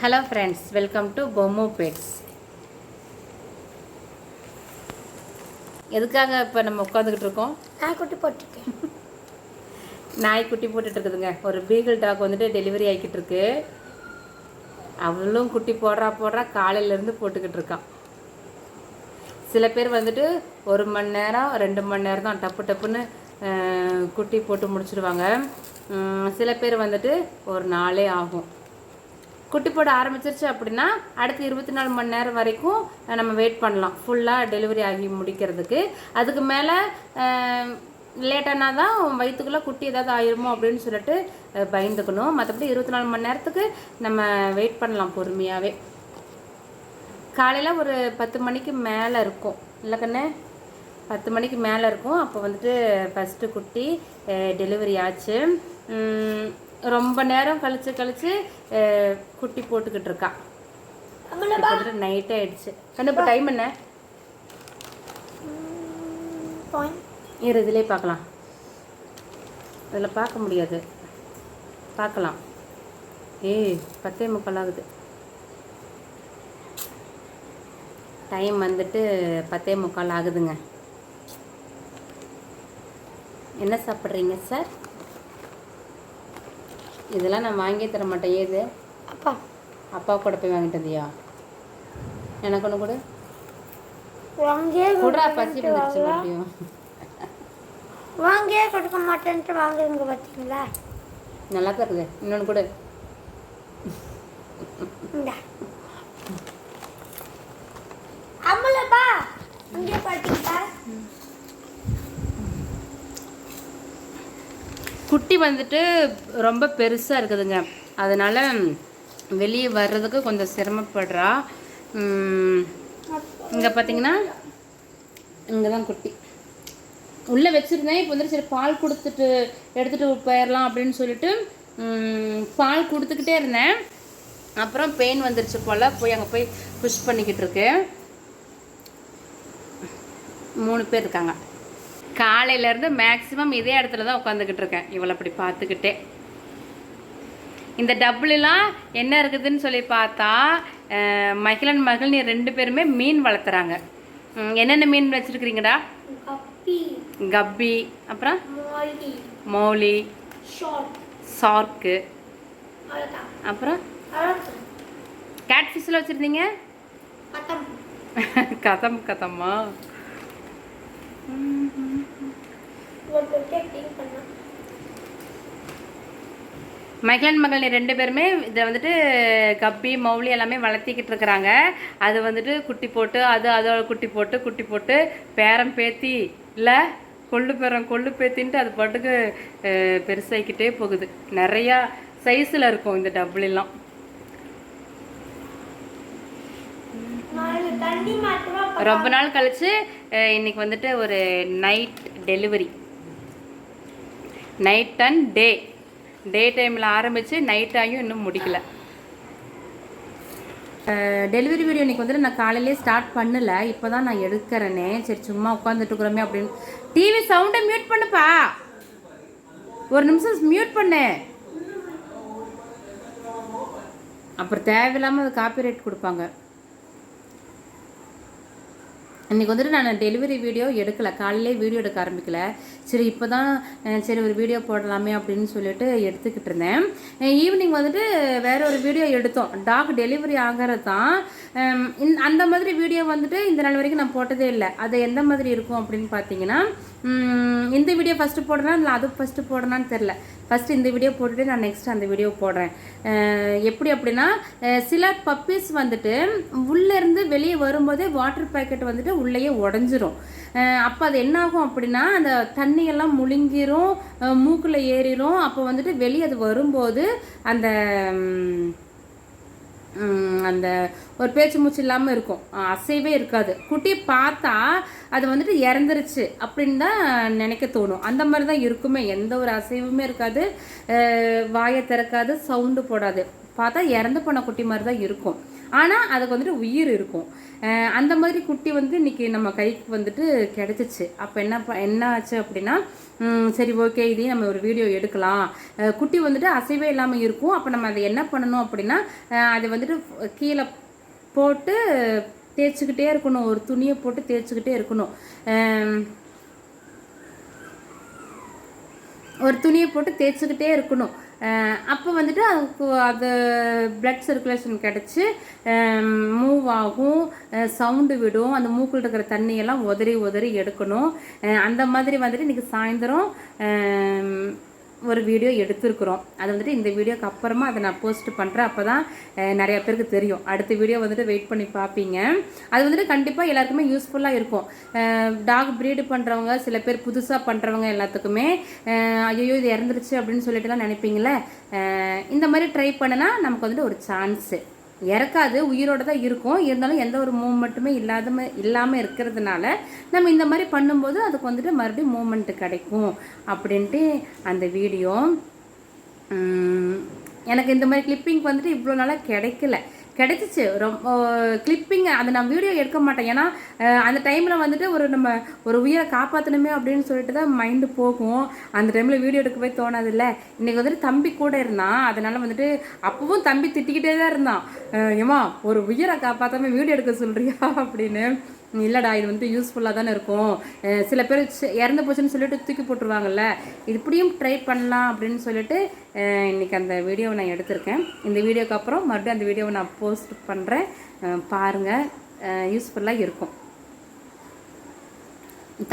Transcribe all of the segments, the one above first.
Hello friends welcome to Bommu pets எதுக்காக இப்போ நம்ம உட்காந்துக்கிட்டு இருக்கோம்? நான் குட்டி போட்டிருக்கேன். நாய் குட்டி போட்டுட்டு இருக்குதுங்க. ஒரு பீகிள் டாக் வந்துட்டு டெலிவரி ஆகிக்கிட்டு இருக்கு. அவளும் குட்டி போடுறா போடுறா காலையிலேருந்து போட்டுக்கிட்டு இருக்கான். சில பேர் வந்துட்டு ஒரு மணி நேரம் ரெண்டு மணி நேரம் தான் டப்பு டப்புன்னு குட்டி போட்டு முடிச்சிடுவாங்க சில பேர் வந்துட்டு ஒரு நாளே ஆகும். குட்டி போட ஆரம்பிச்சிருச்சு அப்படின்னா அடுத்து இருபத்தி நாலு மணி நேரம் வரைக்கும் நம்ம வெயிட் பண்ணலாம். ஃபுல்லாக டெலிவரி ஆகி முடிக்கிறதுக்கு. அதுக்கு மேலே லேட்டானா தான் வயிற்றுக்குள்ளே குட்டி ஏதாவது ஆயிருமோ அப்படின்னு சொல்லிட்டு பயந்துக்கணும். மற்றபடி இருபத்தி நாலு மணி நேரத்துக்கு நம்ம வெயிட் பண்ணலாம் பொறுமையாகவே காலையில் ஒரு பத்து மணிக்கு மேலே இருக்கும். இல்லை கண்ணு? பத்து மணிக்கு மேலே இருக்கும். அப்போ வந்துட்டு ஃபஸ்ட்டு குட்டி டெலிவரி ஆச்சு. ரொம்ப நேரம் கழிச்சு கழிச்சு குட்டி போட்டுக்கிட்டு இருக்கா. இப்போ வந்துட்டு நைட்டே ஆயிடுச்சு. கண்ணு இப்போ டைம் என்ன? இரு இதிலே பார்க்கலாம். அதில் பார்க்க முடியாது. பார்க்கலாம். ஏய் பத்தே முக்கால் ஆகுது. டைம் வந்துட்டு பத்தே முக்கால் ஆகுதுங்க. என்ன சாப்பிட்றீங்க சார் இதெல்லாம் நான் வாங்கியே தர மாட்டேன். ஏது? அப்பா. அப்பா கூட போய் வாங்கிட்டு வந்தியா? எனக்கு ஒன்று கொடு. வாங்கியே குடுறா பசி வந்துருச்சு மறுபடியும். வாங்கியே கொடுக்க மாட்டேன்ட்டு வாங்குறீங்க பார்த்தீங்களா நல்லா தான் இருக்குது. இன்னொன்று கொடு. அம்மலப்பா அங்கே பார்த்தீங்களா குட்டி வந்துட்டு ரொம்ப பெருசாக இருக்குதுங்க. அதனால் வெளியே வர்றதுக்கு கொஞ்சம் சிரமப்படுறா. இங்கே பார்த்தீங்கன்னா இங்கே தான் குட்டி. உள்ளே வச்சுருந்தேன். இப்போ வந்துட்டு சரி பால் கொடுத்துட்டு எடுத்துகிட்டு போயிடலாம் அப்படின்னு சொல்லிட்டு பால் கொடுத்துக்கிட்டே இருந்தேன். அப்புறம் பெயின் வந்துருச்சு போல். போய் அங்கே போய் புஷ் பண்ணிக்கிட்டு இருக்கு மூணு பேர் இருக்காங்க. காலையிலேருந்து மேக்ஸிமம் இதே இடத்துல தான் உட்காந்துக்கிட்டு இருக்கேன். இவளை அப்படி பார்த்துக்கிட்டே. இந்த டபுளெலாம் என்ன இருக்குதுன்னு சொல்லி பார்த்தா மகிழன் மகிழ்னி ரெண்டு பேருமே மீன் வளர்த்துறாங்க. என்னென்ன மீன் வச்சுருக்கிறீங்கடா? கப்பி. அப்புறம்? மோலி. சார்க்கு அப்புறம்? கேட் ஃபிஷ்ஷில் வச்சுருந்தீங்க? கதம். கதம்மா மகிழன் மகள் ரெண்டு பேருமே இதை வந்துட்டு கப்பி மௌலி எல்லாமே வளர்த்திக்கிட்டு இருக்கிறாங்க. அது வந்துட்டு குட்டி போட்டு அது அதோட குட்டி போட்டு குட்டி போட்டு பேரம் பேத்தி இல்லை கொள்ளு பேரம் கொள்ளு பேத்தின்ட்டு அது பாட்டுக்கு பெருசாகிக்கிட்டே போகுது. நிறையா சைஸில் இருக்கும் இந்த டபுளெல்லாம் ரொம்ப நாள் கழிச்சு அஹ், இன்னைக்கு வந்துட்டு ஒரு night delivery night and day day டைமில் ஆரம்பித்து நைட் ஆகியும் இன்னும் முடிக்கல. டெலிவரி வீடியோ இன்றைக்கி வந்துட்டு நான் காலையிலே ஸ்டார்ட் பண்ணல. இப்போ தான் நான் எடுக்கிறேனே. சரி சும்மா உட்காந்துட்டுக்குறோமே அப்படின்னு. டிவி சவுண்டை மியூட் பண்ணுப்பா. ஒரு நிமிஷம் மியூட் பண்ணு. அப்புறம் தேவையில்லாமல் அது காப்பிரைட் கொடுப்பாங்க. இன்றைக்கி வந்துட்டு நான் டெலிவரி வீடியோ எடுக்கல. காலையிலே வீடியோ எடுக்க ஆரம்பிக்கல. சரி இப்போ தான் சரி ஒரு வீடியோ போடலாமே அப்படின்னு சொல்லிட்டு எடுத்துக்கிட்டு இருந்தேன். ஈவினிங் வந்துட்டு வேற ஒரு வீடியோ எடுத்தோம். டாக் டெலிவரி ஆகிறது தான். அந்த மாதிரி வீடியோ வந்துட்டு இந்த நாள் வரைக்கும் நான் போட்டதே இல்லை. அது எந்த மாதிரி இருக்கும் அப்படின்னு பார்த்தீங்கன்னா இந்த வீடியோ ஃபஸ்ட்டு போடுறேன் இல்லை அது ஃபஸ்ட்டு போடுறேன்னு தெரில ஃபஸ்ட்டு இந்த வீடியோ போட்டுட்டு நான் நெக்ஸ்ட் அந்த வீடியோ போடுறேன். எப்படி அப்படின்னா சில பப்பீஸ் வந்துட்டு உள்ளேருந்து வெளியே வரும்போதே வாட்டர் பேக்கெட் வந்துட்டு உள்ளேயே உடஞ்சிரும். அப்போ அது என்ன ஆகும் அப்படின்னா அந்த தண்ணியெல்லாம் முழுங்கிரும் மூக்கில் ஏறிடும் அப்போ வந்துட்டு வெளியே அது வரும்போது அந்த அந்த ஒரு பேச்சு மூச்சு இல்லாமல் இருக்கும். அசைவே இருக்காது. குட்டி பார்த்தா அது வந்துட்டு இறந்துருச்சு அப்படின்னு தான் நினைக்க தோணும். அந்த மாதிரி தான் இருக்குமே. எந்த ஒரு அசைவுமே இருக்காது. வாயை திறக்காது சவுண்டு போடாது. பார்த்தா இறந்து போன குட்டி மாதிரி தான் இருக்கும். ஆனால் அதுக்கு வந்துட்டு உயிர் இருக்கும். அந்த மாதிரி குட்டி வந்து இன்னைக்கு நம்ம கைக்கு வந்துட்டு கிடச்சிச்சு. அப்போ என்ன ப- என்ன ஆச்சு அப்படின்னா சரி ஓகே இதையும் நம்ம ஒரு வீடியோ எடுக்கலாம். குட்டி வந்துட்டு அசைவே இல்லாமல் இருக்கும். அப்போ நம்ம அதை என்ன பண்ணணும் அப்படின்னா அதை வந்துட்டு கீழே போட்டு தேய்ச்சிக்கிட்டே இருக்கணும். ஒரு துணியை போட்டு தேய்ச்சிக்கிட்டே இருக்கணும். ஒரு துணியை போட்டு தேய்ச்சிக்கிட்டே இருக்கணும். அப்போ வந்துட்டு அதுக்கு அது பிளட் சர்க்குலேஷன் கிடச்சி மூவ் ஆகும் சவுண்டு விடும். அந்த மூக்கில் இருக்கிற தண்ணியெல்லாம் உதறி உதறி எடுக்கணும். அந்த மாதிரி வந்துட்டு இன்றைக்கி சாயந்தரம் ஒரு வீடியோ எடுத்திருக்கிறோம். அது வந்துட்டு இந்த வீடியோக்கு அப்புறமா அதை நான் போஸ்ட் பண்ணுறேன் அப்போ தான் நிறையா பேருக்கு தெரியும். அடுத்த வீடியோ வந்துட்டு வெயிட் பண்ணி பார்ப்பீங்க. அது வந்துட்டு கண்டிப்பாக எல்லாருக்குமே யூஸ்ஃபுல்லாக இருக்கும். டாக் ப்ரீடு பண்ணுறவங்க சில பேர் புதுசாக பண்ணுறவங்க எல்லாத்துக்குமே ஐயோ இது இறந்துருச்சு அப்படின்னு சொல்லிட்டுலாம் நினைப்பீங்களே இந்த மாதிரி ட்ரை பண்ணனா நமக்கு வந்துட்டு ஒரு சான்ஸு இறக்காது உயிரோட தான் இருக்கும். இருந்தாலும் எந்த ஒரு மூமெண்ட்டுமே இல்லாத இல்லாமல் இருக்கிறதுனால நம்ம இந்த மாதிரி பண்ணும்போது அதுக்கு வந்துட்டு மறுபடியும் மூமெண்ட் கிடைக்கும் அப்படின்ட்டு அந்த வீடியோ எனக்கு இந்த மாதிரி கிளிப்பிங் வந்துட்டு இவ்வளோ நாளாக கிடைக்கல. கிடைச்சிச்சு. ரொம்ப கிளிப்பிங் அதை நான் வீடியோ எடுக்க மாட்டேன். ஏன்னா அந்த டைமில் வந்துட்டு ஒரு நம்ம ஒரு உயிரை காப்பாற்றணுமே அப்படின்னு சொல்லிட்டு தான் மைண்டு போகும். அந்த டைமில் வீடியோ எடுக்கவே தோணாதுல்ல. இன்றைக்கி வந்துட்டு தம்பி கூட இருந்தான். அதனால் வந்துட்டு அப்பவும் தம்பி திட்டிக்கிட்டே தான் இருந்தான். ஏமா ஒரு உயிரை காப்பாற்றாம வீடியோ எடுக்க சொல்கிறியா அப்படின்னு. இல்லைடா இது வந்து யூஸ்ஃபுல்லாக தானே இருக்கும். சில பேர் இறந்து போச்சுன்னு சொல்லிட்டு தூக்கி போட்டுருவாங்கல்ல இப்படியும் ட்ரை பண்ணலாம் அப்படின்னு சொல்லிட்டு இன்றைக்கி இன்னைக்கு அந்த வீடியோவை நான் எடுத்திருக்கேன். இந்த வீடியோக்கு அப்புறம் மறுபடியும் அந்த வீடியோவை நான் போஸ்ட் பண்ணுறேன் பாருங்கள் யூஸ்ஃபுல்லாக இருக்கும்.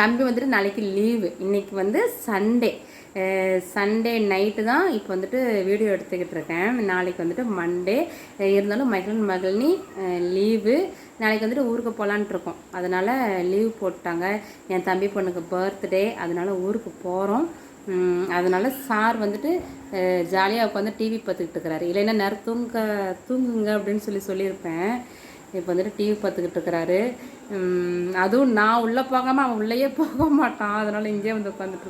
தம்பி வந்துட்டு நாளைக்கு லீவு இன்னைக்கு வந்து சண்டே சண்டே நைட்டு தான் இப்போ வந்துட்டு வீடியோ எடுத்துக்கிட்டு இருக்கேன். நாளைக்கு வந்துட்டு மண்டே இருந்தாலும் மகிழன் மகிழ்னி லீவு நாளைக்கு வந்துட்டு ஊருக்கு போகலான்ட்டு இருக்கோம். அதனால் லீவ் போட்டாங்க. என் தம்பி பொண்ணுக்கு பர்த்டே அதனால் ஊருக்கு போகிறோம் அதனால் சார் வந்துட்டு ஜாலியாக உட்காந்து டிவி பார்த்துக்கிட்டு இருக்கிறாரு. இல்லைன்னா நேரம் தூங்க தூங்குங்க அப்படின்னு சொல்லி சொல்லியிருப்பேன். இப்போ வந்துட்டு டிவி பார்த்துக்கிட்டு இருக்கிறாரு. அதுவும் நான் உள்ளே போகாமல் அவன் உள்ளேயே போக மாட்டான். அதனால் இங்கேயே வந்து உட்காந்துட்டு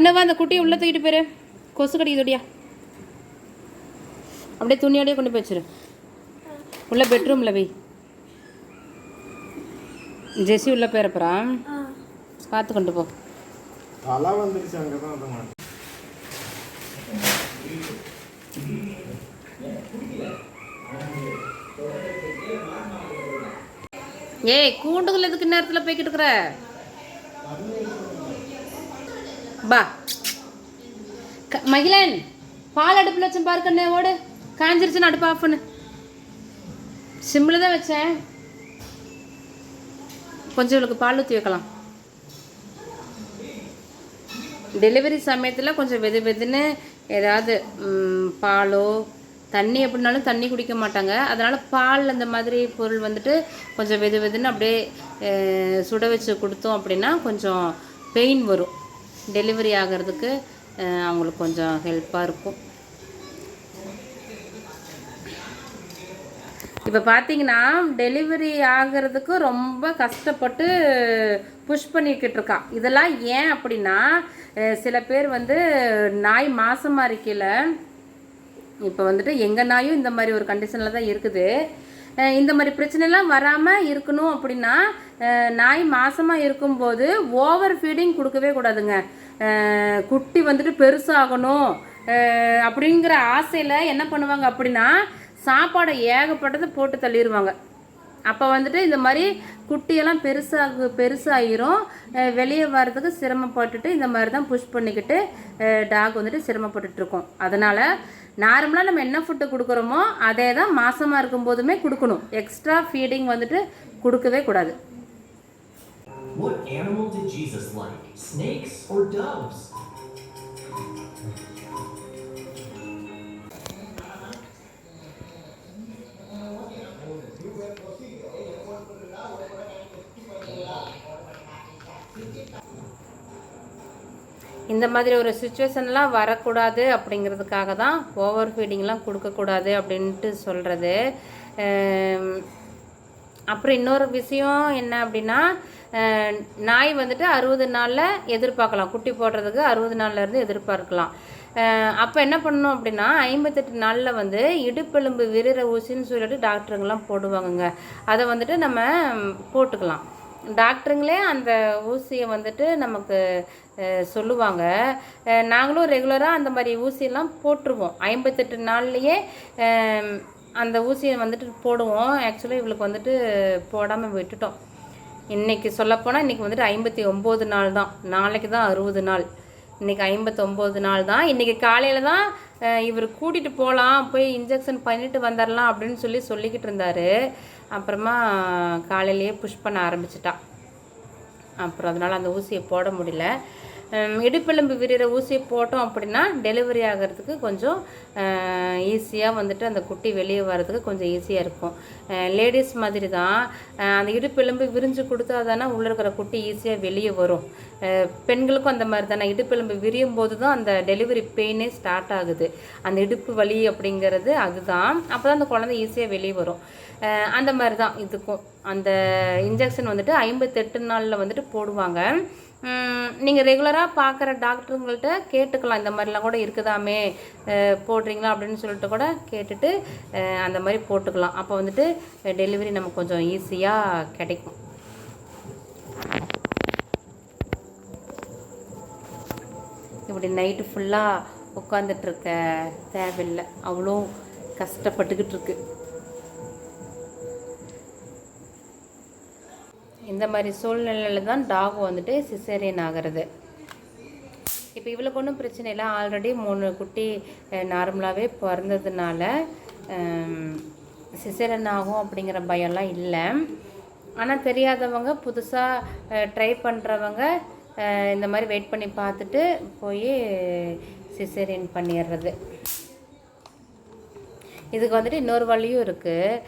கண்ணவா அந்த குட்டியை உள்ளே தூக்கிட்டு போயிரு. கொசு கடிக்குதுடியா அப்படியே துணியோடய கொண்டு போய் வச்சிரு. உள்ள பெட்ரூமில் வை. ஜெஸி உள்ளே போயிறப்பறா ஆ. பார்த்து கொண்டு போ. ஏய் கூண்டுகள் எதுக்கு நேரத்தில் போய்கிட்டு இருக்கிற? பா. க- மகிழன் பால் அடுப்பில் வச்சேன் பாரு கண்ணே ஓடு. காஞ்சிருச்சுன்னு அடுப்பு ஆஃப் பண்ணு. சிம்மில் தான் வச்சேன். கொஞ்சம் இவளுக்கு பால் ஊற்றி வைக்கலாம். டெலிவரி சமயத்தில் கொஞ்சம் வெது வெதுன்னு ஏதாவது பாலோ தண்ணி எப்படினாலும் தண்ணி குடிக்க மாட்டாங்க. அதனால் பால் அந்த மாதிரி பொருள் வந்துட்டு கொஞ்சம் வெது வெதுன்னு அப்படியே சுட வச்சு கொடுத்தோம் அப்படின்னா கொஞ்சம் பெயின் வரும். டெலிவரி ஆகிறதுக்கு அவங்களுக்கு கொஞ்சம் ஹெல்ப்பாக இருக்கும். இப்போ பார்த்தீங்கன்னா டெலிவரி ஆகிறதுக்கு ரொம்ப கஷ்டப்பட்டு புஷ் பண்ணிக்கிட்டு இருக்கா. இதெல்லாம் ஏன் அப்படின்னா சில பேர் வந்து நாய் மாசமாக இருக்கையில் இப்போ வந்துட்டு எங்கள் நாயும் இந்த மாதிரி ஒரு கண்டிஷனில் தான் இருக்குது. இந்த மாதிரி பிரச்சனைலாம் வராமல் இருக்கணும் அப்படின்னா நாய் மாசமாக இருக்கும்போது ஓவர் ஃபீடிங் கொடுக்கவே கூடாதுங்க. குட்டி வந்துட்டு பெருசாகணும். அப்படிங்கிற ஆசையில் என்ன பண்ணுவாங்க அப்படின்னா சாப்பாடை ஏகப்பட்டதை போட்டு தள்ளிடுவாங்க அப்போ வந்துட்டு இந்த மாதிரி குட்டியெல்லாம் பெருசாக பெருசாகிரும் வெளியே வர்றதுக்கு சிரமப்பட்டுட்டு இந்த மாதிரி தான் புஷ் பண்ணிக்கிட்டு டாக் வந்துட்டு சிரமப்பட்டுட்டுருக்கும் அதனால் நார்மலாக நம்ம என்ன ஃபுட்டு கொடுக்குறோமோ அதே தான் மாசமாக இருக்கும்போதுமே கொடுக்கணும். எக்ஸ்ட்ரா ஃபீடிங் வந்துட்டு கொடுக்கவே கூடாது. What animal did Jesus like? Snakes or doves? இந்த மாதிரி ஒரு சுச்சுவேஷன்லாம் வரக்கூடாது அப்படிங்கிறதுக்காக தான் ஓவர் ஃபீடிங்லாம் கொடுக்கக்கூடாது அப்படின்ட்டு சொல்கிறது அப்புறம் இன்னொரு விஷயம் என்ன அப்படின்னா நாய் வந்துட்டு அறுபது நாளில் எதிர்பார்க்கலாம். குட்டி போடுறதுக்கு அறுபது நாள்லேருந்து எதிர்பார்க்கலாம். அப்போ என்ன பண்ணணும் அப்படின்னா ஐம்பத்தெட்டு நாளில் வந்து இடுப்பெலும்பு விரிற ஊசின்னு சொல்லிட்டு டாக்டருங்கெல்லாம் போடுவாங்கங்க. அதை வந்துட்டு நம்ம போட்டுக்கலாம். டாக்டருங்களே அந்த ஊசியை வந்துட்டு நமக்கு சொல்லுவாங்க. நாங்களும் ரெகுலராக அந்த மாதிரி ஊசியெல்லாம் போட்டுருவோம். ஐம்பத்தெட்டு நாள்லையே அந்த ஊசியை வந்துட்டு போடுவோம். ஆக்சுவலாக இவளுக்கு வந்துட்டு போடாமல் விட்டுட்டோம். இன்றைக்கி சொல்லப்போனால் இன்றைக்கி வந்துட்டு ஐம்பத்தி ஒம்பது நாள் தான். நாளைக்கு தான் அறுபது நாள். இன்றைக்கி ஐம்பத்தொம்போது நாள் தான். இன்றைக்கி காலையில் தான் இவர் கூட்டிகிட்டு போகலாம் போய் இன்ஜெக்ஷன் பண்ணிட்டு வந்துடலாம் அப்படின்னு சொல்லி சொல்லிக்கிட்டு இருந்தார். அப்புறமா காலையிலேயே புஷ் பண்ண ஆரம்பிச்சிட்டா. அப்புறம் அதனால் அந்த ஊசியை போட முடியல. இடுப்பெலும்பு விரிகிற ஊசியை போட்டோம் அப்படின்னா டெலிவரி ஆகிறதுக்கு கொஞ்சம் ஈஸியாக வந்துட்டு அந்த குட்டி வெளியே வர்றதுக்கு கொஞ்சம் ஈஸியாக இருக்கும். லேடிஸ் மாதிரி தான் அந்த இடுப்பெலும்பு விரிஞ்சு கொடுத்தா தானே உள்ளே இருக்கிற குட்டி ஈஸியாக வெளியே வரும். பெண்களுக்கும் அந்த மாதிரி தானே இடுப்பெலும்பு விரியும் போது தான் அந்த டெலிவரி பெயினே ஸ்டார்ட் ஆகுது. அந்த இடுப்பு வலி அப்படிங்கிறது அதுதான். அப்போ தான் அந்த குழந்தை ஈஸியாக வெளியே வரும். அந்த மாதிரி தான் இதுக்கும். அந்த இன்ஜெக்ஷன் வந்துட்டு ஐம்பத்தெட்டு நாளில் வந்துட்டு போடுவாங்க. நீங்கள் ரெகுலராக பார்க்குற டாக்டருங்கள்ட்ட கேட்டுக்கலாம். இந்த மாதிரிலாம் கூட இருக்குதாமே போடுறீங்களா அப்படின்னு சொல்லிட்டு கூட கேட்டுட்டு அந்த மாதிரி போட்டுக்கலாம். அப்போ வந்துட்டு டெலிவரி நமக்கு கொஞ்சம் ஈஸியாக கிடைக்கும். இப்படி நைட்டு ஃபுல்லாக உட்காந்துட்ருக்க தேவையில்லை. அவ்வளோ கஷ்டப்பட்டுக்கிட்டு இருக்குது இந்த மாதிரி சூழ்நிலையில் தான் டாக் வந்துட்டு சிசேரியன் ஆகிறது. இப்போ இவளுக்கு ஒன்றும் பிரச்சனை இல்லை. ஆல்ரெடி மூணு குட்டி நார்மலாகவே பிறந்ததுனால சிசேரியன் ஆகும் அப்படிங்கிற பயம்லாம் இல்லை. ஆனால் தெரியாதவங்க புதுசாக ட்ரை பண்ணுறவங்க இந்த மாதிரி வெயிட் பண்ணி பார்த்துட்டு போய் சிசேரியன் பண்ணிடுறது இதுக்கு வந்துட்டு இன்னொரு வழியும் இருக்குது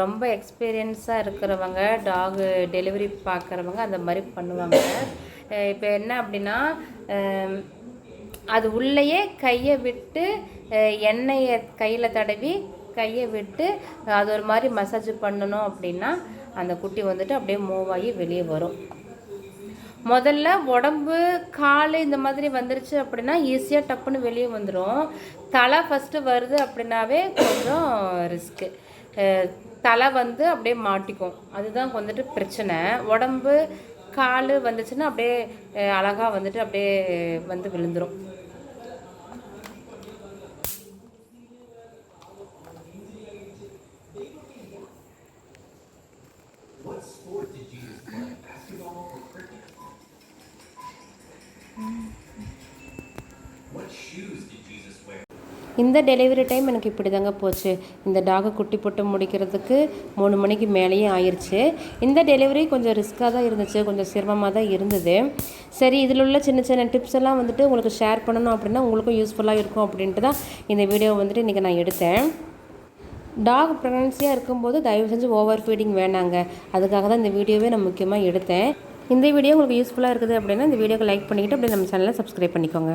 ரொம்ப எக்ஸ்பீரியன்ஸாக இருக்கிறவங்க டாகு டெலிவரி பார்க்குறவங்க அந்த மாதிரி பண்ணுவாங்க. இப்போ என்ன அப்படின்னா அது உள்ளேயே கையை விட்டு எண்ணெயை கையில் தடவி கையை விட்டு அது ஒரு மாதிரி மசாஜ் பண்ணணும் அப்படின்னா அந்த குட்டி வந்துட்டு அப்படியே மூவ் ஆகி வெளியே வரும். முதல்ல உடம்பு கால் இந்த மாதிரி வந்துருச்சு அப்படின்னா ஈஸியாக டப்புன்னு வெளியே வந்துடும் தலை ஃபஸ்ட்டு வருது அப்படின்னாவே கொஞ்சம் ரிஸ்க்கு தலை வந்து அப்படியே மாட்டிக்கும். அதுதான் வந்துட்டு பிரச்சனை. உடம்பு கால் வந்துச்சுன்னா அப்படியே அழகாக அழகா வந்துட்டு அப்படியே வந்து விழுந்துரும். இந்த டெலிவரி டைம் எனக்கு இப்படி தாங்க போச்சு. இந்த டாகை குட்டி போட்டு முடிக்கிறதுக்கு மூணு மணிக்கு மேலேயே ஆயிடுச்சு இந்த டெலிவரி கொஞ்சம் ரிஸ்க்காக தான் இருந்துச்சு. கொஞ்சம் சிரமமாக தான் இருந்தது. சரி இதில் உள்ள சின்ன சின்ன டிப்ஸ் எல்லாம் வந்துட்டு உங்களுக்கு ஷேர் பண்ணணும் அப்படின்னா உங்களுக்கும் யூஸ்ஃபுல்லாக இருக்கும் அப்படின்ட்டு தான் இந்த வீடியோ வந்துட்டு இன்றைக்கி நான் எடுத்தேன். டாக் ப்ரெக்னன்சியாக இருக்கும்போது தயவு செஞ்சு ஓவர் ஃபீடிங் வேணாங்க. அதுக்காக தான் இந்த வீடியோவே நான் முக்கியமாக எடுத்தேன். இந்த வீடியோ உங்களுக்கு யூஸ்ஃபுல்லாக இருக்குது அப்படின்னா இந்த வீடியோக்கு லைக் பண்ணிக்கிட்டு அப்படியே நம்ம சேனலை சப்ஸ்கிரைப் பண்ணிக்கோங்க.